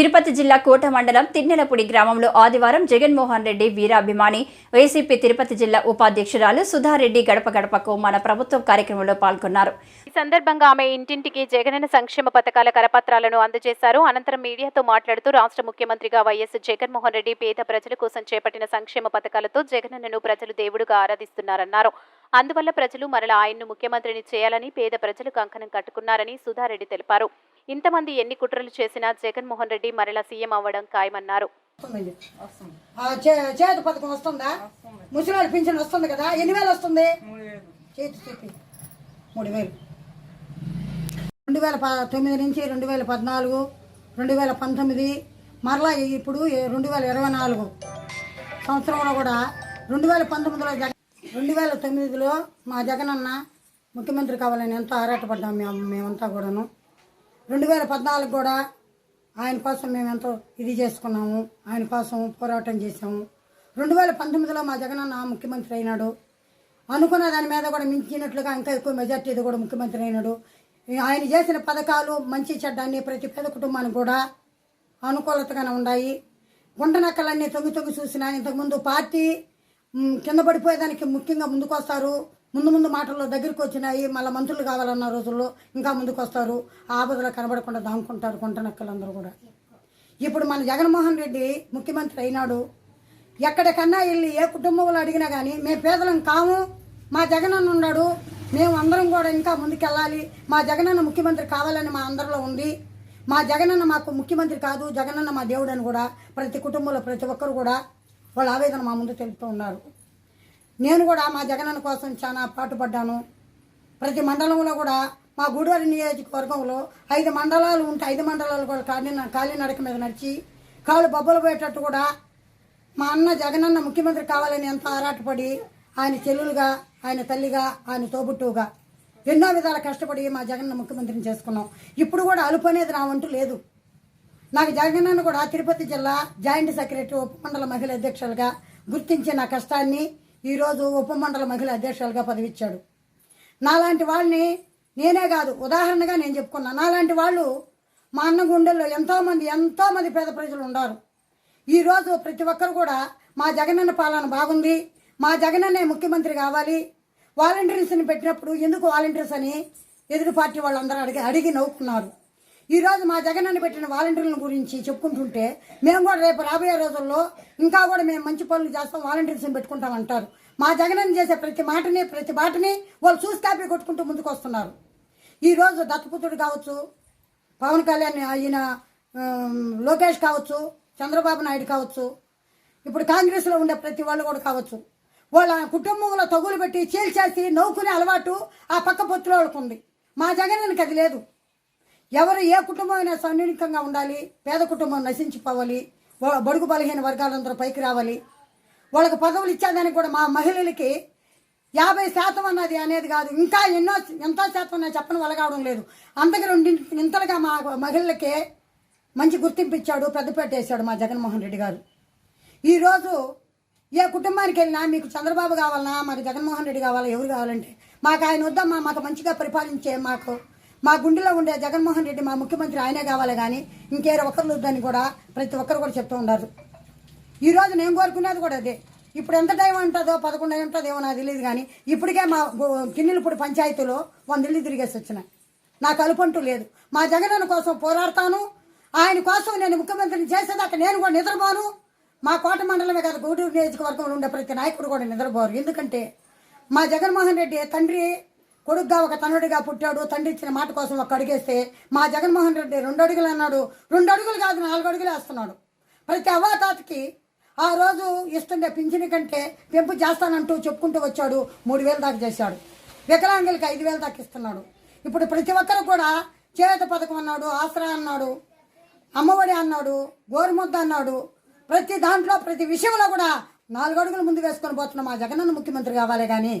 తిరుపతి జిల్లా కోట మండలం తిన్నెలపూడి గ్రామంలో ఆదివారం జగన్మోహన్ రెడ్డి వీరాభిమాని వైసీపీ తిరుపతి జిల్లా ఉపాధ్యక్షురాలు సుధారెడ్డి గడప గడపకు మన ప్రభుత్వం కార్యక్రమంలో పాల్గొన్నారు. ఈ సందర్భంగా ఆమె ఇంటింటికి జగనన్న సంక్షేమ పథకాల కరపత్రాలను అందజేశారు. అనంతరం మీడియాతో మాట్లాడుతూ రాష్ట్ర ముఖ్యమంత్రిగా వైఎస్ జగన్మోహన్ రెడ్డి పేద ప్రజల కోసం చేపట్టిన సంక్షేమ పథకాలతో జగనన్నను ప్రజలు దేవుడుగా ఆరాధిస్తున్నారన్నారు. అందువల్ల ప్రజలు మరల ఆయన్ను ముఖ్యమంత్రిని చేయాలని పేద ప్రజలు కంకణం కట్టుకున్నారని సుధారెడ్డి తెలిపారు. ఇంతమంది ఎన్ని కుట్రలు చేసినా జగన్మోహన్ రెడ్డి మరల సీఎం అవ్వడం ఖాయమన్నారు. చేతి పథకం వస్తుందా? ముసలి పింఛన్ వస్తుంది కదా ఎన్ని వేలు వస్తుంది? చేతి చెప్పి మూడు వేలు. రెండు వేల ప తొమ్మిది నుంచి రెండు వేల పద్నాలుగు రెండు వేల పంతొమ్మిది మరలా ఇప్పుడు రెండు వేల ఇరవై నాలుగు సంవత్సరంలో కూడా రెండు వేల పంతొమ్మిదిలో జగన్ రెండు వేల తొమ్మిదిలో మా జగనన్న ముఖ్యమంత్రి కావాలని ఎంతో ఆరాటపడ్డాం మేము మేమంతా కూడాను. రెండు వేల పద్నాలుగు కూడా ఆయన కోసం మేము ఎంతో ఇది చేసుకున్నాము. ఆయన కోసం పోరాటం చేసాము రెండు వేల పంతొమ్మిదిలో మా జగనన్న ముఖ్యమంత్రి అయినాడు. అనుకున్న దాని మీద కూడా మించినట్లుగా ఇంకా ఎక్కువ మెజార్టీది కూడా ముఖ్యమంత్రి అయినాడు. ఆయన చేసిన పథకాలు మంచి చెడ్డాన్ని ప్రతి పేద కుటుంబానికి కూడా అనుకూలతగానే ఉన్నాయి. గుండనక్కలన్నీ తొంగి తొంగి చూసిన ఇంతకుముందు పార్టీ కింద పడిపోయేదానికి ముఖ్యంగా ముందుకు వస్తారు ముందు ముందు మాటల్లో దగ్గరికి వచ్చినాయి మళ్ళీ మంత్రులు కావాలన్న రోజుల్లో ఇంకా ముందుకు వస్తారు ఆపదలో కనబడకుండా దాముకుంటారు గుంట నక్కలందరూ కూడా. ఇప్పుడు మన జగన్మోహన్ రెడ్డి ముఖ్యమంత్రి అయినాడు. ఎక్కడికన్నా వెళ్ళి ఏ కుటుంబంలో అడిగినా కానీ మేము పేదలం కాము మా జగనన్న ఉన్నాడు మేము అందరం కూడా ఇంకా ముందుకెళ్ళాలి మా జగనన్న ముఖ్యమంత్రి కావాలని మా అందరిలో ఉంది మా జగనన్న మాకు ముఖ్యమంత్రి కాదు జగనన్న మా దేవుడు అని కూడా ప్రతి కుటుంబంలో ప్రతి ఒక్కరు కూడా వాళ్ళ ఆవేదన మా ముందు తెలుపుతూ ఉన్నారు. నేను కూడా మా జగనన్న కోసం చాలా పాటుపడ్డాను. ప్రతి మండలంలో కూడా మా గూడూరు నియోజకవర్గంలో ఐదు మండలాలు ఉంటే ఐదు మండలాలు కూడా కాలి కాలినడక మీద నడిచి కాళ్ళు బొబ్బలు పోయేటట్టు కూడా మా అన్న జగనన్న ముఖ్యమంత్రి కావాలని ఎంత ఆరాటపడి ఆయన చెల్లులుగా ఆయన తల్లిగా ఆయన తోబుట్టువుగా ఎన్నో విధాల కష్టపడి మా జగన్న ముఖ్యమంత్రిని చేసుకున్నాం. ఇప్పుడు కూడా అలుపు అనేది నా వంటూ లేదు. నాకు జగనన్న కూడా తిరుపతి జిల్లా జాయింట్ సెక్రటరీ ఉపమండల మహిళా అధ్యక్షులుగా గుర్తించి నా కష్టాన్ని ఈరోజు ఉపమండల మహిళా అధ్యక్షులుగా పదవిచ్చాడు. నాలాంటి వాళ్ళని నేనే కాదు ఉదాహరణగా నేను చెప్పుకున్నా. నాలాంటి వాళ్ళు మా అన్న గుండెల్లో ఎంతోమంది ఎంతోమంది పేద ప్రజలు ఉన్నారు. ఈరోజు ప్రతి ఒక్కరు కూడా మా జగనన్న పాలన బాగుంది. మా జగనన్నే ముఖ్యమంత్రి కావాలి. వాలంటీర్స్ని పెట్టినప్పుడు ఎందుకు వాలంటీర్స్ అని ఎదురు పార్టీ వాళ్ళందరూ అడిగి అడిగి నవ్వుకున్నారు. ఈరోజు మా జగనన్న పెట్టిన వాలంటీర్ల గురించి చెప్పుకుంటుంటే మేము కూడా రేపు రాబోయే రోజుల్లో ఇంకా కూడా మేము మంచి పనులు చేస్తాం వాలంటీర్స్ని పెట్టుకుంటాం అంటారు మా జగనన్న చేసే ప్రతి మాటని ప్రతి బాటని వాళ్ళు చూసి కాపీ కొట్టుకుంటూ ముందుకు వస్తున్నారు ఈరోజు దత్తపుత్రుడు కావచ్చు పవన్ కళ్యాణ్ ఆయన లోకేష్ కావచ్చు చంద్రబాబు నాయుడు కావచ్చు ఇప్పుడు కాంగ్రెస్లో ఉండే ప్రతి వాళ్ళు కూడా కావచ్చు వాళ్ళ కుటుంబంలో తగులు పెట్టి చీల్చేసి నవ్వుకునే అలవాటు ఆ పక్క పొత్తులో ఉంది మా జగనానికి అది లేదు. ఎవరు ఏ కుటుంబం అయినా సన్నిహితంగా ఉండాలి పేద కుటుంబం నశించిపోవాలి బడుగు బలహీన వర్గాలందరూ పైకి రావాలి. వాళ్ళకి పదవులు ఇచ్చేదానికి కూడా మా మహిళలకి యాభై శాతం అన్నది అనేది కాదు. ఇంకా ఎన్నో ఎంత శాతం అన్నది చెప్పని వలగావడం లేదు. అంతకు రెండు ఇంతలుగా మా మహిళలకే మంచి గుర్తింపు ఇచ్చాడు పెద్దపేట వేశాడు మా జగన్మోహన్ రెడ్డి గారు. ఈరోజు ఏ కుటుంబానికి వెళ్ళినా మీకు చంద్రబాబు కావాలన్నా మాకు జగన్మోహన్ రెడ్డి కావాలా ఎవరు కావాలంటే మాకు ఆయన వద్దమ్మా మాకు మంచిగా పరిపాలించే మాకు మా గుండెలో ఉండే జగన్మోహన్ రెడ్డి మా ముఖ్యమంత్రి ఆయనే కావాలి కానీ ఇంకేరే ఒక్కరు వద్దని కూడా ప్రతి ఒక్కరు కూడా చెప్తూ ఉన్నారు ఈ రోజు నేను కోరుకునేది కూడా అదే. ఇప్పుడు ఎంత టైం ఉంటుందో పదకొండు అయి ఉంటుందేమో నాకు తెలియదు కానీ ఇప్పటికే మా కిన్నెలపూడి పంచాయతీలో వంద ఇల్లు తిరిగేసి వచ్చినాయి. నాకు అలుపంటూ లేదు. మా జగనన్న కోసం పోరాడతాను. ఆయన కోసం నేను ముఖ్యమంత్రిని చేసేదాకా నేను కూడా నిద్రపోను. మా కోట మండలమే కాదు గూడూరు నియోజకవర్గంలో ఉండే ప్రతి నాయకుడు కూడా నిద్రపోరు. ఎందుకంటే మా జగన్మోహన్ రెడ్డి తండ్రి కొడుగ్గా ఒక తనుడిగా పుట్టాడు. తండ్రి ఇచ్చిన మాట కోసం ఒక అడిగేస్తే మా జగన్మోహన్ రెడ్డి రెండు అడుగులు అన్నాడు. రెండు అడుగులు కాదు నాలుగు అడుగులు వేస్తున్నాడు. ప్రతి అవ్వాతాతకి ఆ రోజు ఇస్తుండే పింఛని కంటే పెంపు చేస్తానంటూ చెప్పుకుంటూ వచ్చాడు. మూడు వేలు దాకా చేశాడు. వికలాంగులకి ఐదు వేలు దాకా ఇస్తున్నాడు. ఇప్పుడు ప్రతి ఒక్కరు కూడా చేత పథకం అన్నాడు ఆసరా అన్నాడు అమ్మఒడి అన్నాడు గోరుముద్ద అన్నాడు. ప్రతి దాంట్లో ప్రతి విషయంలో కూడా నాలుగు అడుగులు ముందు వేసుకొని పోతున్నాం మా జగనన్న ముఖ్యమంత్రి కావాలి కానీ